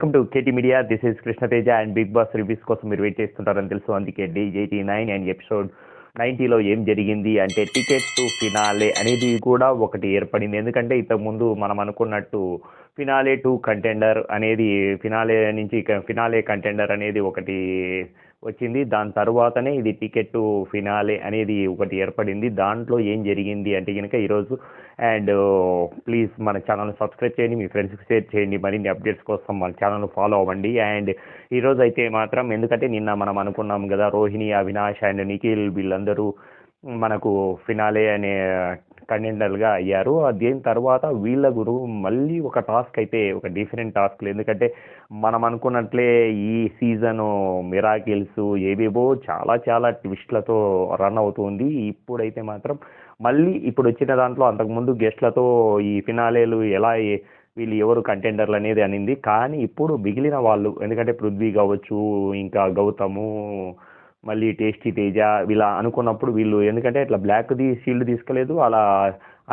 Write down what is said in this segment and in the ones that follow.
Welcome to KT media this is Krishnateja and Bigg Boss reviews కోసం మీరు wait చేస్తుంటారని తెలుసు. అందుకే day eighty nine and episode నైంటీలో ఏం జరిగింది అంటే టికెట్ టు ఫినాలే అనేది కూడా ఒకటి ఏర్పడింది. ఎందుకంటే ఇంతకుముందు మనం అనుకున్నట్టు ఫినాలే టు కంటెండర్ అనేది ఫినాలే నుంచి ఫినాలే కంటెండర్ అనేది ఒకటి వచ్చింది. దాని తర్వాతనే ఇది టికెట్ ఫినాలే అనేది ఒకటి ఏర్పడింది. దాంట్లో ఏం జరిగింది అంటే కనుక ఈరోజు అండ్ ప్లీజ్ మన ఛానల్ని సబ్స్క్రైబ్ చేయండి మీ ఫ్రెండ్స్కి షేర్ చేయండి మరిన్ని అప్డేట్స్ కోసం మన ఛానల్ ఫాలో అవ్వండి. అండ్ ఈరోజు అయితే మాత్రం ఎందుకంటే నిన్న మనం అనుకున్నాం కదా రోహిణి అవినాష్ అండ్ నిఖిల్ వీళ్ళందరూ మనకు ఫినాలే అనే కంటెండర్గా అయ్యారు. దీని తర్వాత వీళ్ళ గురువు మళ్ళీ ఒక టాస్క్ అయితే ఒక డిఫరెంట్ టాస్క్లు. ఎందుకంటే మనం అనుకున్నట్లే ఈ సీజను మిరాకిల్స్ ఏవేవో చాలా చాలా ట్విస్ట్లతో రన్ అవుతుంది. ఇప్పుడైతే మాత్రం మళ్ళీ ఇప్పుడు వచ్చిన దాంట్లో అంతకుముందు గెస్ట్లతో ఈ ఫినాలేలు ఎలా వీళ్ళు ఎవరు కంటెండర్లు అనేది అనింది. కానీ ఇప్పుడు మిగిలిన వాళ్ళు ఎందుకంటే పృథ్వీ కావచ్చు ఇంకా గౌతము మళ్ళీ టేస్టీ తేజ ఇలా అనుకున్నప్పుడు వీళ్ళు ఎందుకంటే ఇట్లా బ్లాక్ది షీల్డ్ తీసుకోలేదు అలా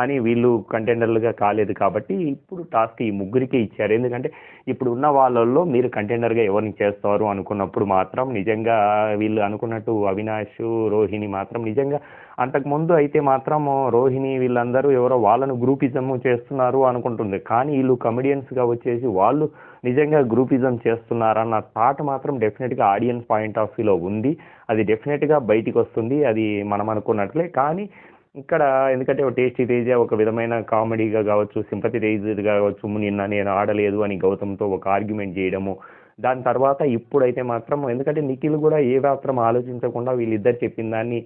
అని వీళ్ళు కంటెండర్లుగా కాలేదు కాబట్టి ఇప్పుడు టాస్క్ ఈ ముగ్గురికి ఇచ్చారు. ఎందుకంటే ఇప్పుడు ఉన్న వాళ్ళల్లో మీరు కంటెండర్గా ఎవరిని చేస్తారు అనుకున్నప్పుడు మాత్రం నిజంగా వీళ్ళు అనుకున్నట్టు అవినాష్ రోహిణి మాత్రం నిజంగా అంతకుముందు అయితే మాత్రం రోహిణి వీళ్ళందరూ ఎవరో వాళ్ళను గ్రూపిజం చేస్తున్నారు అనుకుంటుంది. కానీ వీళ్ళు కమెడియన్స్గా వచ్చేసి వాళ్ళు నిజంగా గ్రూపిజం చేస్తున్నారన్న థాట్ మాత్రం డెఫినెట్గా ఆడియన్స్ పాయింట్ ఆఫ్ వ్యూలో ఉంది. అది డెఫినెట్గా బయటికి వస్తుంది అది మనం అనుకున్నట్లే. కానీ ఇక్కడ ఎందుకంటే ఒక టేస్టీ తేజ ఒక విధమైన కామెడీగా కావచ్చు సింపతి తేజ్గా కావచ్చు నిన్న నేను ఆడలేదు అని గౌతమ్తో ఒక ఆర్గ్యుమెంట్ చేయడము. దాని తర్వాత ఇప్పుడైతే మాత్రం ఎందుకంటే నిఖిల్ కూడా ఏ మాత్రం ఆలోచించకుండా వీళ్ళిద్దరు చెప్పిన దాన్ని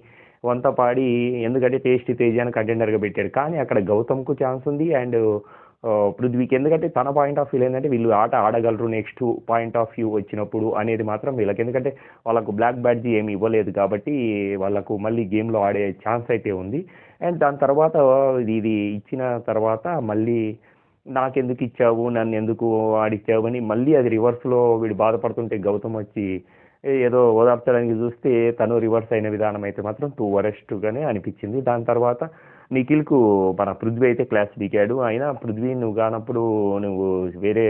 వంత పాడి ఎందుకంటే టేస్టీ తేజాన్ని కంటెండర్గా పెట్టాడు. కానీ అక్కడ గౌతమ్కు ఛాన్స్ ఉంది అండ్ Uh, పృథ్వీకి. ఎందుకంటే తన పాయింట్ ఆఫ్ వ్యూ ఏంటంటే వీళ్ళు ఆట ఆడగలరు నెక్స్ట్ పాయింట్ ఆఫ్ వ్యూ వచ్చినప్పుడు అనేది మాత్రం వీళ్ళకి. ఎందుకంటే వాళ్ళకు బ్లాక్ బ్యాడ్జీ ఏమి ఇవ్వలేదు కాబట్టి వాళ్ళకు మళ్ళీ గేమ్లో ఆడే ఛాన్స్ అయితే ఉంది. అండ్ దాని తర్వాత uh, ఇది ఇది ఇచ్చిన తర్వాత మళ్ళీ నాకెందుకు ఇచ్చావు నన్ను ఎందుకు ఆడిచ్చావు అని మళ్ళీ అది రివర్స్లో వీడు బాధపడుతుంటే గౌతమ్ వచ్చి ఏదో ఓదార్చడానికి చూస్తే తను రివర్స్ అయిన విధానం అయితే మాత్రం టూ వరెస్ట్గానే అనిపించింది. దాని తర్వాత నిఖిల్కు మన పృథ్వీ అయితే క్లాస్ దిగాడు. అయినా పృథ్వీ నువ్వు కానప్పుడు నువ్వు వేరే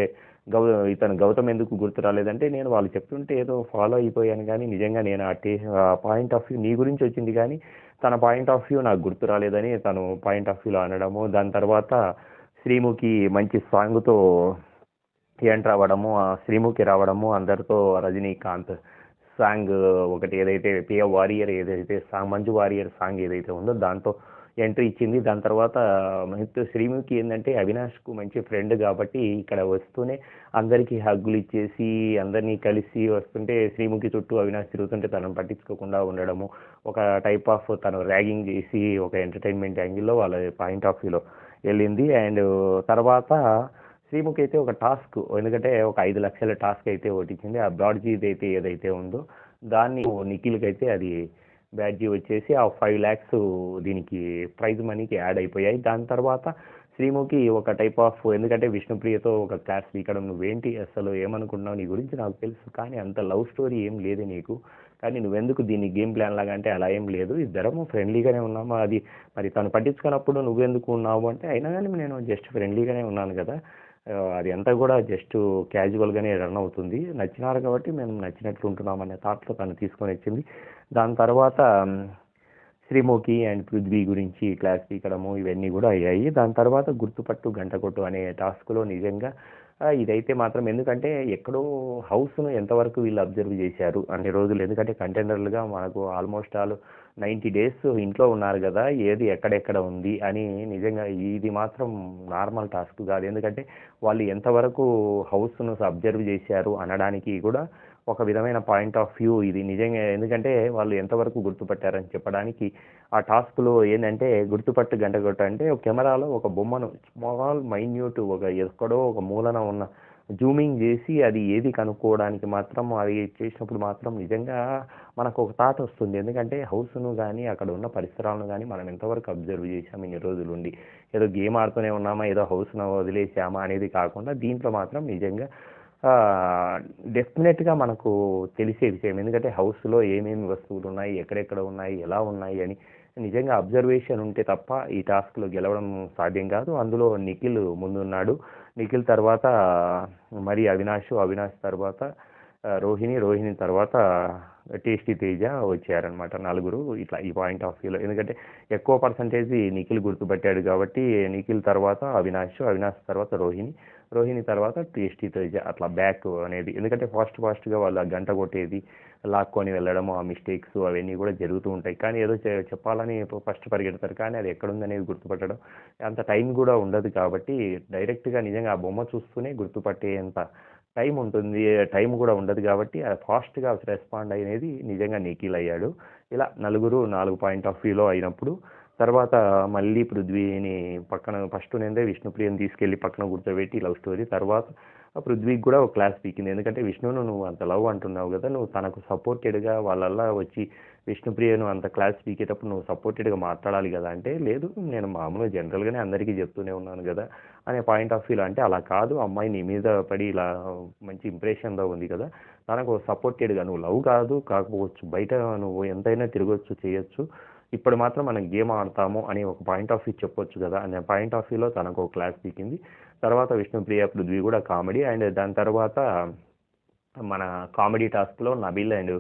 గౌ ఇతను గౌతమ్ ఎందుకు గుర్తు రాలేదంటే నేను వాళ్ళు చెప్తుంటే ఏదో ఫాలో అయిపోయాను కానీ నిజంగా నేను ఆ టే పాయింట్ ఆఫ్ వ్యూ నీ గురించి వచ్చింది కానీ తన పాయింట్ ఆఫ్ వ్యూ నాకు గుర్తు రాలేదని తను పాయింట్ ఆఫ్ వ్యూలో అనడము దాని తర్వాత శ్రీముఖి మంచి సాంగ్తో ఎంటర్ అవ్వడము ఆ శ్రీముఖి రావడము అందరితో రజనీకాంత్ సాంగ్ ఒకటి ఏదైతే పియ వారియర్ ఏదైతే సాంగ్ మంజు వారియర్ సాంగ్ ఏదైతే ఉందో దాంతో ఎంట్రీ ఇచ్చింది. దాని తర్వాత శ్రీముఖి ఏంటంటే అవినాష్కు మంచి ఫ్రెండ్ కాబట్టి ఇక్కడ వస్తూనే అందరికీ హగ్గులు ఇచ్చేసి అందరినీ కలిసి వస్తుంటే శ్రీముఖి చుట్టూ అవినాష్ తిరుగుతుంటే తనను పట్టించుకోకుండా ఉండడము ఒక టైప్ ఆఫ్ తను ర్యాగింగ్ చేసి ఒక ఎంటర్టైన్మెంట్ యాంగిల్లో వాళ్ళ పాయింట్ ఆఫ్ వ్యూలో వెళ్ళింది. అండ్ తర్వాత శ్రీముఖి అయితే ఒక టాస్క్ ఎందుకంటే ఒక ఐదు లక్షల టాస్క్ అయితే ఒకటి ఇచ్చింది ఆ బ్రాడ్జీది అయితే ఏదైతే ఉందో దాన్ని నిఖిల్కి అయితే అది బ్యాడ్జీ వచ్చేసి ఆ ఫైవ్ ల్యాక్స్ దీనికి ప్రైజ్ మనీకి యాడ్ అయిపోయాయి. దాని తర్వాత శ్రీముఖి ఒక టైప్ ఆఫ్ ఎందుకంటే విష్ణుప్రియతో ఒక క్లాస్ వీకడం నువ్వేంటి అసలు ఏమనుకుంటున్నావు? నీ గురించి నాకు తెలుసు కానీ అంత లవ్ స్టోరీ ఏం లేదు నీకు. కానీ నువ్వెందుకు దీన్ని గేమ్ ప్లాన్ లాగా అంటే అలా ఏం లేదు. ఇద్దరము ఫ్రెండ్లీగానే ఉన్నాము. అది మరి తను పట్టించుకున్నప్పుడు నువ్వెందుకు ఉన్నావు అంటే అయినా కానీ నేను జస్ట్ ఫ్రెండ్లీగానే ఉన్నాను కదా. అది అంతా కూడా జస్ట్ క్యాజువల్గానే రన్ అవుతుంది. నచ్చినారు కాబట్టి మేము నచ్చినట్లు ఉంటున్నాం అనే థాట్లో తను తీసుకొని వచ్చింది. దాని తర్వాత శ్రీముఖి అండ్ పృథ్వీ గురించి క్లాస్ పీకడము ఇవన్నీ కూడా అయ్యాయి. దాని తర్వాత గుర్తుపట్టు గంట కొట్టు అనే టాస్క్లో నిజంగా ఇదైతే మాత్రం ఎందుకంటే ఎక్కడో హౌస్ను ఎంతవరకు వీళ్ళు అబ్జర్వ్ చేశారు అన్ని రోజులు. ఎందుకంటే కంటైనర్లుగా మనకు ఆల్మోస్ట్ ఆల్ నైంటీ డేస్ ఇంట్లో ఉన్నారు కదా ఏది ఎక్కడెక్కడ ఉంది అని నిజంగా ఇది మాత్రం నార్మల్ టాస్క్ కాదు. ఎందుకంటే వాళ్ళు ఎంతవరకు హౌస్ను అబ్జర్వ్ చేశారు అనడానికి కూడా ఒక విధమైన పాయింట్ ఆఫ్ వ్యూ ఇది. నిజంగా ఎందుకంటే వాళ్ళు ఎంతవరకు గుర్తుపట్టారని చెప్పడానికి ఆ టాస్క్లో ఏంటంటే గుర్తుపట్టు గంట కొట్ట. అంటే ఒక కెమెరాలో ఒక బొమ్మను స్మాల్ మైన్యూట్ ఒక ఎక్కడో ఒక మూలన ఉన్న జూమింగ్ చేసి అది ఏది కనుక్కోవడానికి మాత్రం అది చేసినప్పుడు మాత్రం నిజంగా మనకు ఒక థాట్ వస్తుంది. ఎందుకంటే హౌస్ను కానీ అక్కడ ఉన్న పరిసరాలను కానీ మనం ఎంతవరకు అబ్జర్వ్ చేసాము ఇన్ని రోజులు ఉండి ఏదో గేమ్ ఆడుతూనే ఉన్నామా ఏదో హౌస్ను వదిలేసామా అనేది కాకుండా దీంట్లో మాత్రం నిజంగా డెఫినెట్గా మనకు తెలిసే విషయం. ఎందుకంటే హౌస్లో ఏమేమి వస్తువులు ఉన్నాయి ఎక్కడెక్కడ ఉన్నాయి ఎలా ఉన్నాయి అని నిజంగా అబ్జర్వేషన్ ఉంటే తప్ప ఈ టాస్క్లో గెలవడం సాధ్యం కాదు. అందులో నిఖిల్ ముందున్నాడు. నిఖిల్ తర్వాత మరి అవినాష్ అవినాష్ తర్వాత రోహిణి రోహిణి తర్వాత టేస్టీ తేజ వచ్చారనమాట నలుగురు. ఇట్లా ఈ పాయింట్ ఆఫ్ వ్యూలో ఎందుకంటే ఎక్కువ పర్సంటేజ్ నిఖిల్ గుర్తుపెట్టాడు కాబట్టి నిఖిల్ తర్వాత అవినాష్ అవినాష్ తర్వాత రోహిణి రోహిణి తర్వాత టేస్టీ తేజ. అట్లా బ్యాక్ అనేది. ఎందుకంటే ఫాస్ట్ ఫాస్ట్గా వాళ్ళు ఆ గంట కొట్టేది లాక్కొని వెళ్ళడం ఆ మిస్టేక్స్ అవన్నీ కూడా జరుగుతూ ఉంటాయి. కానీ ఏదో చెప్పాలని ఫస్ట్ పరిగెడతారు. కానీ అది ఎక్కడుందనేది గుర్తుపట్టడం అంత టైం కూడా ఉండదు కాబట్టి డైరెక్ట్గా నిజంగా ఆ బొమ్మ చూస్తూనే గుర్తుపట్టేంత టైం ఉంటుంది టైం కూడా ఉండదు కాబట్టి ఫాస్ట్గా రెస్పాండ్ అనేది నిజంగా నిఖిల్ అయ్యాడు. ఇలా నలుగురు నాలుగు పాయింట్ ఆఫ్ వ్యూలో అయినప్పుడు తర్వాత మళ్ళీ పృథ్వీని పక్కన ఫస్ట్ నేందే విష్ణుప్రియని తీసుకెళ్ళి పక్కన కూర్చోబెట్టి లవ్ స్టోరీ తర్వాత పృథ్వీకి కూడా ఒక క్లాస్ పీకింది. ఎందుకంటే విష్ణును నువ్వు అంత లవ్ అంటున్నావు కదా నువ్వు తనకు సపోర్టెడ్గా వాళ్ళల్లా వచ్చి విష్ణుప్రియను అంత క్లాస్ పీకేటప్పుడు నువ్వు సపోర్టెడ్గా మాట్లాడాలి కదా అంటే లేదు నేను మామూలుగా జనరల్గానే అందరికీ చెప్తూనే ఉన్నాను కదా అనే పాయింట్ ఆఫ్ వ్యూలో అంటే అలా కాదు అమ్మాయి నీ మీద పడి ఇలా మంచి ఇంప్రెషన్లో ఉంది కదా తనకు సపోర్టెడ్గా నువ్వు లవ్ కాదు కాకపోవచ్చు బయట నువ్వు ఎంతైనా తిరగొచ్చు చేయొచ్చు ఇప్పుడు మాత్రం మనం గేమ్ ఆడతాము అని ఒక పాయింట్ ఆఫ్ వ్యూ చెప్పొచ్చు కదా అనే పాయింట్ ఆఫ్ వ్యూలో తనకు ఒక క్లాస్ పీకింది. తర్వాత విష్ణుప్రియ పృథ్వీ కూడా కామెడీ. అండ్ దాని తర్వాత మన కామెడీ టాస్క్లో నబీల్ అండ్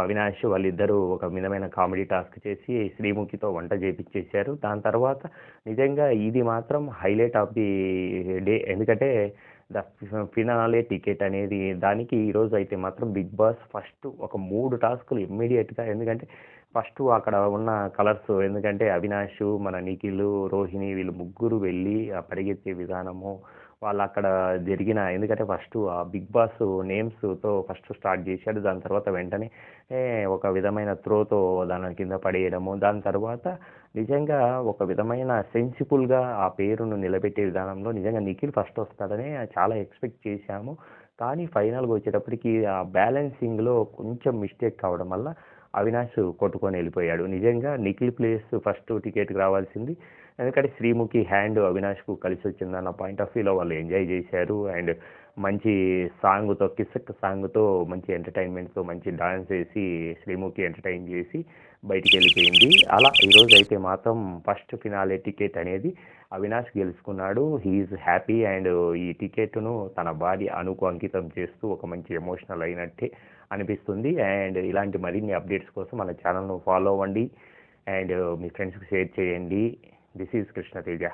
అవినాష్ వాళ్ళిద్దరూ ఒక విధమైన కామెడీ టాస్క్ చేసి శ్రీముఖితో వంట చేపించేశారు దాని తర్వాత నిజంగా ఇది మాత్రం హైలైట్ ఆఫ్ ది డే. ఎందుకంటే ద ఫినాలే టికెట్ అనేది దానికి ఈరోజు అయితే మాత్రం బిగ్ బాస్ ఫస్ట్ ఒక మూడు టాస్కులు ఇమ్మీడియట్గా ఎందుకంటే ఫస్ట్ అక్కడ ఉన్న కలర్స్ ఎందుకంటే అవినాష్ మన నిఖిల్ రోహిణి వీళ్ళు ముగ్గురు వెళ్ళి ఆ పరిగెత్తే విధానము వాళ్ళు అక్కడ జరిగిన ఎందుకంటే ఫస్ట్ ఆ బిగ్ బాస్ నేమ్స్తో ఫస్ట్ స్టార్ట్ చేశాడు. దాని తర్వాత వెంటనే ఒక విధమైన త్రోతో దాని కింద పడేయడము. దాని తర్వాత నిజంగా ఒక విధమైన సెన్సిబుల్గా ఆ పేరును నిలబెట్టే విధానంలో నిజంగా నిఖిల్ ఫస్ట్ వస్తాడని చాలా ఎక్స్పెక్ట్ చేశాము. కానీ ఫైనల్గా వచ్చేటప్పటికి ఆ బ్యాలెన్సింగ్లో కొంచెం మిస్టేక్ కావడం వల్ల అవినాష్ కొట్టుకొని వెళ్ళిపోయాడు. నిజంగా నిఖిల్ ప్లేస్ ఫస్ట్ టికెట్కి రావాల్సింది. ఎందుకంటే శ్రీముఖి హ్యాండ్ అవినాష్కు కలిసి వచ్చిందన్న పాయింట్ ఆఫ్ వ్యూలో వాళ్ళు ఎంజాయ్ చేశారు. అండ్ మంచి సాంగ్తో కిసక్ సాంగ్తో మంచి ఎంటర్టైన్మెంట్తో మంచి డాన్స్ వేసి శ్రీముఖి ఎంటర్టైన్ చేసి బయటికి వెళ్ళిపోయింది అలా ఈరోజు అయితే మాత్రం ఫస్ట్ ఫినాలే టికెట్ అనేది అవినాష్ గెలుచుకున్నాడు. హీఈస్ హ్యాపీ అండ్ ఈ టికెట్ను తన భార్య అనుకు అంకితం చేస్తూ ఒక మంచి ఎమోషనల్ అయినట్టే అనిపిస్తుంది. అండ్ ఇలాంటి మరిన్ని అప్డేట్స్ కోసం మన ఛానల్ను ఫాలో అవ్వండి. అండ్ మీ ఫ్రెండ్స్కి షేర్ చేయండి. This is Krishna Teja